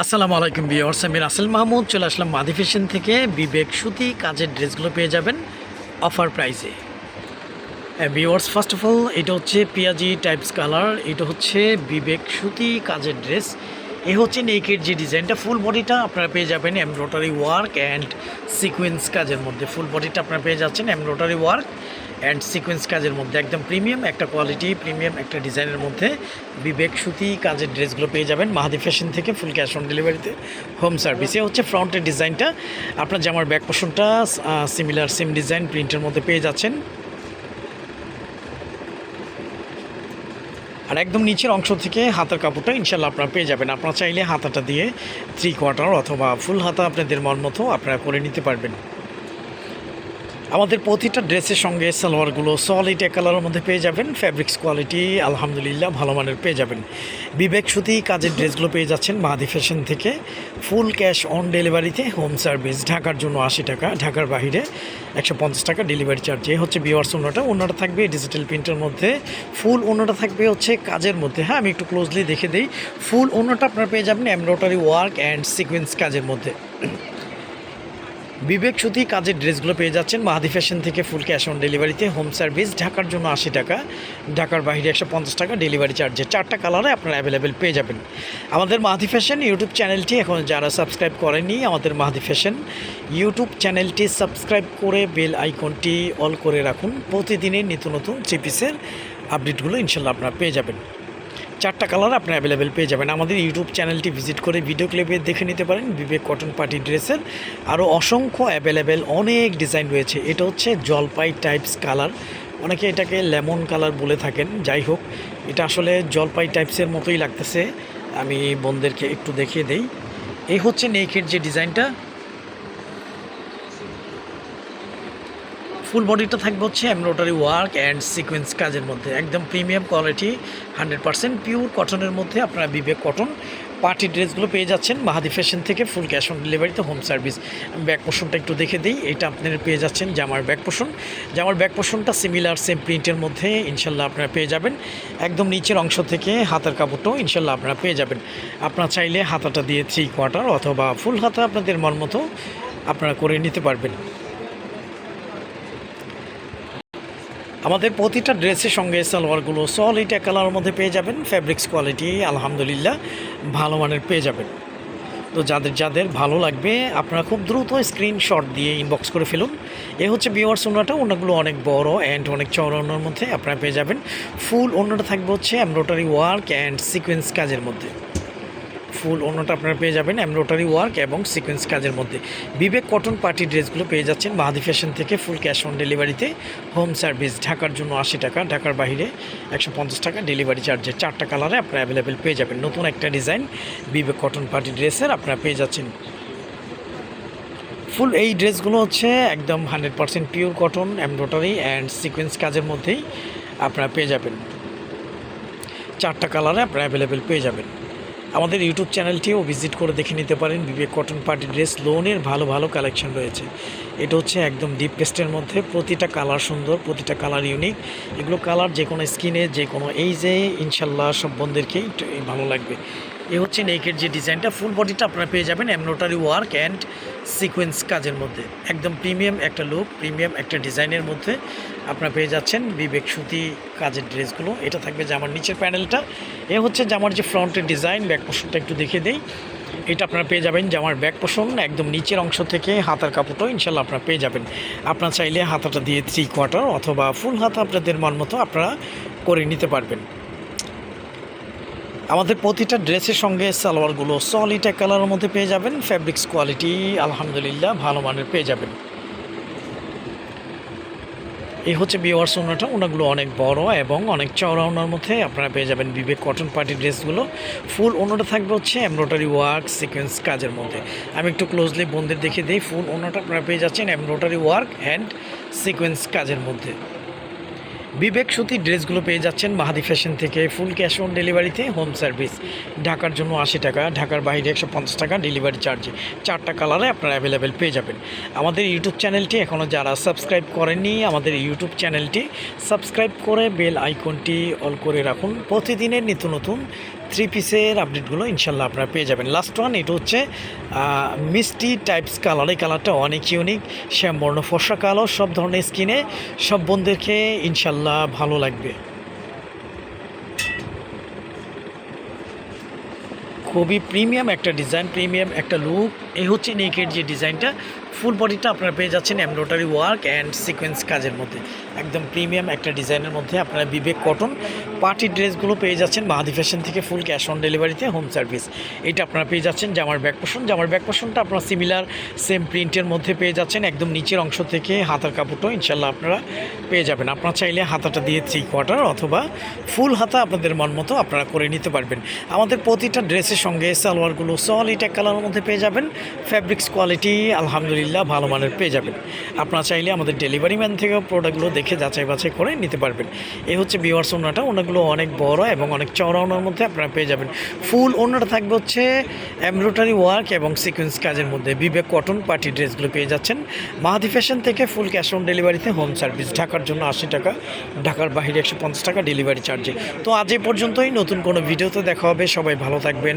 আসসালামু আলাইকুম বিয়র্স আমি রাসেল মাহমুদ, চলে আসলাম মাদি ফ্যাশন থেকে। বিবেক সুতি কাজের ড্রেসগুলো পেয়ে যাবেন অফার প্রাইসে। বিওয়ার্স ফার্স্ট অফ অল এটা হচ্ছে পিয়াজি টাইপস কালার এটা হচ্ছে বিবেক সুতি কাজের ড্রেস। এ হচ্ছে নেকের যে ডিজাইনটা ফুল বডিটা আপনারা পেয়ে যাবেন এমব্রয়ডারি ওয়ার্ক অ্যান্ড সিকোয়েন্স কাজের মধ্যে। ফুল বডিটা আপনারা পেয়ে যাচ্ছেন এমব্রয়ডারি ওয়ার্ক অ্যান্ড সিকোয়েন্স কাজের মধ্যে। একদম প্রিমিয়াম একটা কোয়ালিটি প্রিমিয়াম একটা ডিজাইনের মধ্যে বিবেক সুতি কাজের ড্রেসগুলো পেয়ে যাবেন মাহাদি ফ্যাশন থেকে ফুল ক্যাশ অন ডেলিভারিতে হোম সার্ভিসে হচ্ছে ফ্রন্টের ডিজাইনটা আপনার জামার ব্যাক পোষণটা সিমিলার সেম ডিজাইন প্রিন্টের মধ্যে পেয়ে যাচ্ছেন। আর একদম নিচের অংশ থেকে হাতার কাপড়টা ইনশাল্লাহ আপনারা পেয়ে যাবেন। আপনারা চাইলে হাতাটা দিয়ে থ্রি কোয়ার্টার অথবা ফুল হাতা আপনাদের মন মতো আপনারা করে নিতে পারবেন। আমাদের প্রতিটা ড্রেসের সঙ্গে সালোয়ারগুলো সলিড এক কালারের মধ্যে পেয়ে যাবেন ফ্যাব্রিক্স কোয়ালিটি আলহামদুলিল্লাহ ভালো মানের পেয়ে যাবেন। বিবেক সুতি কাজের ড্রেসগুলো পেয়ে যাচ্ছেন মাহাদি ফ্যাশন থেকে। ফুল ক্যাশ অন ডেলিভারিতে হোম সার্ভিস ঢাকার জন্য আশি টাকা, ঢাকার বাইরে একশো পঞ্চাশ টাকা ডেলিভারি চার্জ এ হচ্ছে বিওয়ার্স অন্যটা অন্যটা থাকবে ডিজিটাল প্রিন্টের মধ্যে। ফুল অন্যটা থাকবে হচ্ছে কাজের মধ্যে। হ্যাঁ আমি একটু ক্লোজলি দেখে দিই। ফুল অন্যটা আপনারা পেয়ে যাবেন এমব্রয়ডারি ওয়ার্ক অ্যান্ড সিকোয়েন্স কাজের মধ্যে। বিবেক সুতি কাজের ড্রেসগুলো পেয়ে যাচ্ছেন মাহাদি ফ্যাশন থেকে ফুল ক্যাশ অন ডেলিভারিতে, হোম সার্ভিস, ঢাকার জন্য আশি টাকা, ঢাকার বাইরে একশো পঞ্চাশ টাকা ডেলিভারি চার্জে। চারটা কালারে আপনারা অ্যাভেলেবেল পেয়ে যাবেন। আমাদের মাহাদি ফ্যাশন ইউটিউব চ্যানেলটি এখন যারা সাবস্ক্রাইব করেনি আমাদের মাহাদি ফ্যাশন ইউটিউব চ্যানেলটি সাবস্ক্রাইব করে বেল আইকনটি অল করে রাখুন। প্রতিদিনের নিত্য নতুন থ্রি পিসের আপডেটগুলো ইনশাল্লাহ আপনারা পেয়ে যাবেন। চারটা কালার আপনারা অ্যাভেলেবেল পেয়ে যাবেন। আমাদের ইউটিউব চ্যানেলটি ভিজিট করে ভিডিও ক্লিপে দেখে নিতে পারেন। বিবেক কটন পার্টি ড্রেসের আরও অসংখ্য অ্যাভেলেবেল অনেক ডিজাইন রয়েছে। এটা হচ্ছে জলপাই টাইপস কালার অনেকে এটাকে লেমন কালার বলে থাকেন। যাই হোক, এটা আসলে জলপাই টাইপসের মতোই লাগতেছে। আমি বোনদেরকে একটু দেখিয়ে দেই। এই হচ্ছে নেকের যে ডিজাইনটা ফুল বডিটা থাকবে হচ্ছে এমব্রয়ডারি ওয়ার্ক অ্যান্ড সিকোয়েন্স কাজের মধ্যে। একদম premium quality, hundred percent pure কটনের মধ্যে আপনারা বিবেক কটন পার্টি ড্রেসগুলো পেয়ে যাচ্ছেন মাহাদি ফ্যাশন থেকে ফুল ক্যাশ অন ডেলিভারিতে হোম সার্ভিস। ব্যাক পোষণটা একটু দেখে দিই, এটা আপনারা পেয়ে যাচ্ছেন জামার ব্যাক পোষণ। জামার ব্যাক পোষণটা সিমিলার সেম প্রিন্টের মধ্যে ইনশাল্লাহ আপনারা পেয়ে যাবেন। একদম নিচের অংশ থেকে হাতার কাপড়টাও ইনশাল্লাহ আপনারা পেয়ে যাবেন। আপনারা চাইলে হাতাটা দিয়ে থ্রি কোয়ার্টার অথবা ফুল হাতা আপনাদের মন মতো আপনারা করে নিতে পারবেন। আমাদের প্রতিটা ড্রেসের সঙ্গে সালোয়ারগুলো সলিড এক কালারের মধ্যে পেয়ে যাবেন ফ্যাব্রিক্স কোয়ালিটি আলহামদুলিল্লাহ, ভালো মানের পেয়ে যাবেন। তো যাদের যাদের ভালো লাগবে, আপনারা খুব দ্রুত স্ক্রিনশট দিয়ে ইনবক্স করে ফেলুন। এ হচ্ছে বিওয়ার্স ওনাটা ওনাগুলো অনেক বড় অ্যান্ড অনেক ওনার মধ্যে আপনারা পেয়ে যাবেন। ফুল ওনাটা থাকবে হচ্ছে এমব্রয়ডারি ওয়ার্ক অ্যান্ড সিকোয়েন্স কাজের মধ্যে। ফুল অন্যটা আপনারা পেয়ে যাবেন এমব্রয়ডারি ওয়ার্ক এবং সিকোয়েন্স কাজের মধ্যে। বিবেক কটন পার্টি ড্রেসগুলো পেয়ে যাচ্ছেন মাহাদি ফ্যাশন থেকে ফুল ক্যাশ অন ডেলিভারিতে। হোম সার্ভিস, ঢাকার জন্য আশি টাকা, ঢাকার বাইরে একশো পঞ্চাশ টাকা, ডেলিভারি চার্জে চারটা কালারে আপনারা অ্যাভেলেবেল পেয়ে যাবেন। নতুন একটা ডিজাইন, বিবেক কটন পার্টি ড্রেসের আপনারা পেয়ে যাচ্ছেন। ফুল এই ড্রেসগুলো হচ্ছে একদম hundred percent pure cotton embroidery and sequence কাজের মধ্যেই আপনারা পেয়ে যাবেন। চারটা কালারে আপনারা অ্যাভেলেবেল পেয়ে যাবেন। আমাদের ইউটিউব চ্যানেলটিও ভিজিট করে দেখে নিতে পারেন। বিবেক কটন পার্টি ড্রেস লোনের ভালো ভালো কালেকশন রয়েছে। এটা হচ্ছে একদম ডিপ পেস্টের মধ্যে। প্রতিটা কালার সুন্দর, প্রতিটা কালার ইউনিক এগুলো কালার যে কোনো স্কিনে যে কোনো এই যে ইনশাল্লাহ সব বন্ধুদেরকেই ভালো লাগবে। এ হচ্ছে নেকের যে ডিজাইনটা ফুল বডিটা আপনারা পেয়ে যাবেন এমব্রয়ডারি ওয়ার্ক অ্যান্ড সিকোয়েন্স কাজের মধ্যে। একদম প্রিমিয়াম একটা লুক প্রিমিয়াম একটা ডিজাইনের মধ্যে আপনারা পেয়ে যাচ্ছেন বিবেক সুতি কাজের ড্রেসগুলো। এটা থাকবে জামার নিচের প্যানেলটা। এ হচ্ছে জামার যে ফ্রন্টের ডিজাইন ব্যাক পোষণটা একটু দেখে দেই। এটা আপনারা পেয়ে যাবেন জামার ব্যাক পোষণ একদম নিচের অংশ থেকে হাতার কাপড়টাও ইনশাল্লাহ আপনারা পেয়ে যাবেন। আপনারা চাইলে হাতাটা দিয়ে থ্রি কোয়ার্টার অথবা ফুল হাতা আপনাদের মন মতো আপনারা করে নিতে পারবেন। আমাদের প্রতিটা ড্রেসের সঙ্গে সালোয়ারগুলো সলিড এক কালারের মধ্যে পেয়ে যাবেন। ফ্যাব্রিক্স কোয়ালিটি আলহামদুলিল্লাহ, ভালো মানের পেয়ে যাবেন। এই হচ্ছে বিওয়ার্স ওনাটা ওনাগুলো অনেক বড় এবং অনেক চওড়া ওনার মধ্যে আপনারা পেয়ে যাবেন বিবেক কটন পার্টি ড্রেসগুলো। ফুল ওনাটা থাকবে হচ্ছে এমব্রয়ডারি ওয়ার্ক সিকোয়েন্স কাজের মধ্যে। আমি একটু ক্লোজলি বন্ধের দেখে দিই ফুল ওনাটা আপনারা পেয়ে যাচ্ছেন এমব্রয়ডারি ওয়ার্ক অ্যান্ড সিকোয়েন্স কাজের মধ্যে। বিবেক সুতি ড্রেসগুলো পেয়ে যাচ্ছেন মাহাদি ফ্যাশন থেকে। ফুল ক্যাশ অন ডেলিভারিতে হোম সার্ভিস। ঢাকার জন্য আশি টাকা, ঢাকার বাইরে একশো পঞ্চাশ টাকা ডেলিভারি চার্জে। চারটা কালারে আপনারা অ্যাভেলেবেল পেয়ে যাবেন। আমাদের ইউটিউব চ্যানেলটি এখনও যারা সাবস্ক্রাইব করেননি, আমাদের ইউটিউব চ্যানেলটি সাবস্ক্রাইব করে বেল আইকনটি অল করে রাখুন। প্রতিদিনের নিত্য নতুন থ্রি পিসের আপডেটগুলো ইনশাল্লাহ আপনারা পেয়ে যাবেন। লাস্ট ওয়ান এটা হচ্ছে মিষ্টি টাইপস কালার এই কালারটা অনেক ইউনিক শ্যামবর্ণ, ফর্সা কালো সব ধরনের স্কিনে সব বন্ধুদেরকে ইনশাল্লাহ ভালো লাগবে। খুবই প্রিমিয়াম, একটা ডিজাইন প্রিমিয়াম, একটা লুক এই হচ্ছে নেকের যে ডিজাইনটা ফুল বডিটা আপনারা পেয়ে যাচ্ছেন এমব্রয়ডারি ওয়ার্ক অ্যান্ড সিকোয়েন্স কাজের মধ্যে। একদম প্রিমিয়াম একটা ডিজাইনের মধ্যে আপনারা বিবেক কটন। পার্টি ড্রেসগুলো পেয়ে যাচ্ছেন মাহাদি ফ্যাশন থেকে ফুল ক্যাশ অন ডেলিভারিতে হোম সার্ভিস এটা আপনারা পেয়ে যাচ্ছেন জামার ব্যাক পোষণ জামার ব্যাক পোষণটা আপনারা সিমিলার সেম প্রিন্টের মধ্যে পেয়ে যাচ্ছেন। একদম নিচের অংশ থেকে হাতার কাপড়টাও ইনশাল্লাহ আপনারা পেয়ে যাবেন। আপনারা চাইলে হাতাটা দিয়ে থ্রি কোয়ার্টার অথবা ফুল হাতা আপনাদের মন মতো আপনারা করে নিতে পারবেন। আমাদের প্রতিটা ড্রেসের সঙ্গে সালোয়ারগুলো সলিড এক কালারের মধ্যে পেয়ে যাবেন। ফ্যাব্রিক্স কোয়ালিটি আলহামদুলিল্লাহ ভালো মানের পেয়ে যাবেন। আপনারা চাইলে আমাদের ডেলিভারি ম্যান থেকে প্রোডাক্টগুলো দেখে যাচাই বাছাই করে নিতে পারবেন। এই হচ্ছে বিওয়ার্স ওনাটা। ওনাগুলো অনেক বড় এবং অনেক চওড়া ওনার মধ্যে আপনারা পেয়ে যাবেন। ফুল ওনাটা থাকবে হচ্ছে এমব্রয়ডারি ওয়ার্ক এবং সিকোয়েন্স কাজের মধ্যে। বিবেক কটন পার্টি ড্রেসগুলো পেয়ে যাচ্ছেন। মাহাদি ফ্যাশন থেকে ফুল ক্যাশ অন ডেলিভারিতে হোম সার্ভিস ঢাকার জন্য আশি টাকা, ঢাকার বাইরে একশো পঞ্চাশ টাকা ডেলিভারি চার্জে তো আজ এ পর্যন্তই। নতুন কোনো ভিডিওতে দেখা হবে। সবাই ভালো থাকবেন।